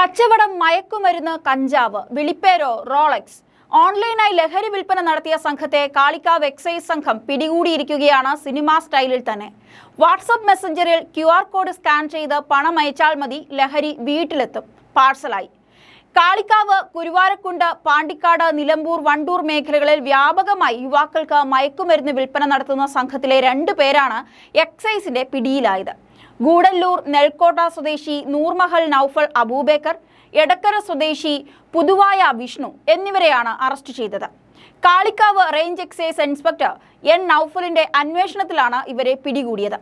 കച്ചവടം മയക്കുമരുന്ന് കഞ്ചാവ് വിളിപ്പേരോ റോളക്സ്. ഓൺലൈനായി ലഹരി വിൽപ്പന നടത്തിയ സംഘത്തെ കാളിക്കാവ് എക്സൈസ് സംഘം പിടികൂടിയിരിക്കുകയാണ് സിനിമാ സ്റ്റൈലിൽ തന്നെ. വാട്സപ്പ് മെസ്സഞ്ചറിൽ ക്യു ആർ കോഡ് സ്കാൻ ചെയ്ത് പണം അയച്ചാൽ മതി ലഹരി വീട്ടിലെത്തും. പാഴ്സലായി. കാളിക്കാവ് കുരുവാരക്കുണ്ട് പാണ്ടിക്കാട് നിലമ്പൂർ വണ്ടൂർ മേഖലകളിൽ വ്യാപകമായി യുവാക്കൾക്ക് മയക്കുമരുന്ന് വിൽപ്പന നടത്തുന്ന സംഘത്തിലെ രണ്ടു പേരാണ് എക്സൈസിന്റെ പിടിയിലായത്. ഗൂഡല്ലൂർ നെൽക്കോട്ട സ്വദേശി നൂർമഹൽ നൌഫൽ അബൂബേക്കർ എടക്കര സ്വദേശി പുതുവായ വിഷ്ണു എന്നിവരെയാണ് അറസ്റ്റ് ചെയ്തത്. Kalikavu range excise inspector N നൌഫലിന്റെ അന്വേഷണത്തിലാണ് ഇവരെ പിടികൂടിയത്.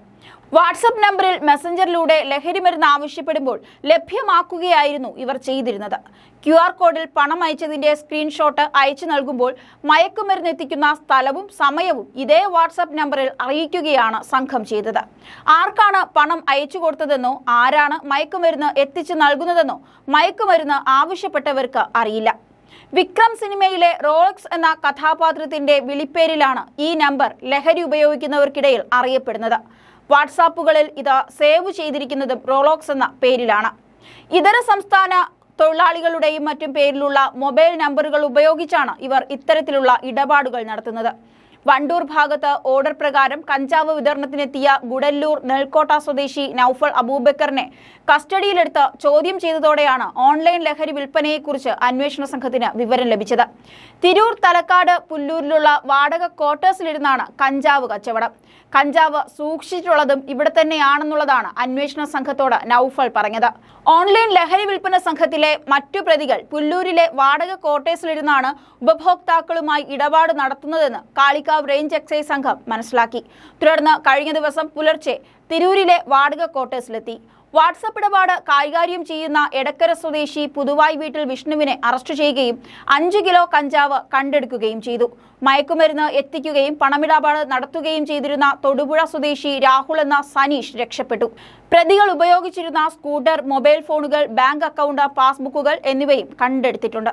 വാട്സപ്പ് നമ്പറിൽ മെസ്സഞ്ചറിലൂടെ ലഹരി മരുന്ന് ആവശ്യപ്പെടുമ്പോൾ ലഭ്യമാക്കുകയായിരുന്നു ഇവർ ചെയ്തിരുന്നത്. ക്യു ആർ കോഡിൽ പണം അയച്ചതിന്റെ സ്ക്രീൻഷോട്ട് അയച്ചു നൽകുമ്പോൾ മയക്കുമരുന്ന് എത്തിക്കുന്ന സ്ഥലവും സമയവും ഇതേ വാട്സപ്പ് നമ്പറിൽ അറിയിക്കുകയാണ് സംഘം ചെയ്തത്. ആർക്കാണ് പണം അയച്ചു കൊടുത്തതെന്നോ ആരാണ് മയക്കുമരുന്ന് എത്തിച്ചു നൽകുന്നതെന്നോ മയക്കുമരുന്ന് ആവശ്യപ്പെട്ടവർക്ക് അറിയില്ല. വിക്രം സിനിമയിലെ റോളക്സ് എന്ന കഥാപാത്രത്തിന്റെ വിളിപ്പേരിലാണ് ഈ നമ്പർ ലഹരി ഉപയോഗിക്കുന്നവർക്കിടയിൽ അറിയപ്പെടുന്നത്. വാട്സാപ്പുകളിൽ ഇത് സേവ് ചെയ്തിരിക്കുന്നതും റോളോക്സ് എന്ന പേരിലാണ്. ഇതര സംസ്ഥാന തൊഴിലാളികളുടെയും മറ്റും പേരിലുള്ള മൊബൈൽ നമ്പറുകൾ ഉപയോഗിച്ചാണ് ഇവർ ഇത്തരത്തിലുള്ള ഇടപാടുകൾ നടത്തുന്നത്. വണ്ടൂർ ഭാഗത്ത് ഓർഡർ പ്രകാരം കഞ്ചാവ് വിതരണത്തിനെത്തിയ ഗുഡല്ലൂർ നെൽക്കോട്ട സ്വദേശി നൌഫൽ അബൂബക്കറിനെ കസ്റ്റഡിയിലെടുത്ത് ചോദ്യം ചെയ്തതോടെയാണ് ഓൺലൈൻ ലഹരി വിൽപ്പനയെക്കുറിച്ച് അന്വേഷണ സംഘത്തിന് വിവരം ലഭിച്ചത്. തിരൂർ തലക്കാട് പുല്ലൂരിലുള്ള വാടക ക്വാർട്ടേഴ്സിലിരുന്നാണ് കഞ്ചാവ് കച്ചവടം. കഞ്ചാവ് സൂക്ഷിച്ചിട്ടുള്ളതും ഇവിടെ തന്നെയാണെന്നുള്ളതാണ് അന്വേഷണ സംഘത്തോട് നൌഫൽ പറഞ്ഞത്. ഓൺലൈൻ ലഹരി വിൽപ്പന സംഘത്തിലെ മറ്റു പ്രതികൾ പുല്ലൂരിലെ വാടക ക്വാർട്ടേഴ്സിലിരുന്നാണ് ഉപഭോക്താക്കളുമായി ഇടപാട് നടത്തുന്നതെന്ന് കാളിക്കാവ് റേഞ്ച് എക്സൈസ് സംഘം മനസ്സിലാക്കി. തുടർന്ന് കഴിഞ്ഞ ദിവസം പുലർച്ചെ തിരൂരിലെ വാടക ക്വാർട്ടേഴ്സിലെത്തി. വാട്സപ്പ് ഇടപാട് കൈകാര്യം ചെയ്യുന്ന എടക്കര സ്വദേശി പുതുവായി വീട്ടിൽ വിഷ്ണുവിനെ അറസ്റ്റ് ചെയ്യുകയും അഞ്ച് കിലോ കഞ്ചാവ് കണ്ടെടുക്കുകയും ചെയ്തു. മയക്കുമരുന്ന് എത്തിക്കുകയും പണമിടപാട് നടത്തുകയും ചെയ്തിരുന്ന തൊടുപുഴ സ്വദേശി രാഹുൽ എന്ന സനീഷ് രക്ഷപ്പെട്ടു. പ്രതികൾ ഉപയോഗിച്ചിരുന്ന സ്കൂട്ടർ മൊബൈൽ ഫോണുകൾ ബാങ്ക് അക്കൗണ്ട് പാസ്ബുക്കുകൾ എന്നിവയും കണ്ടെടുത്തിട്ടുണ്ട്.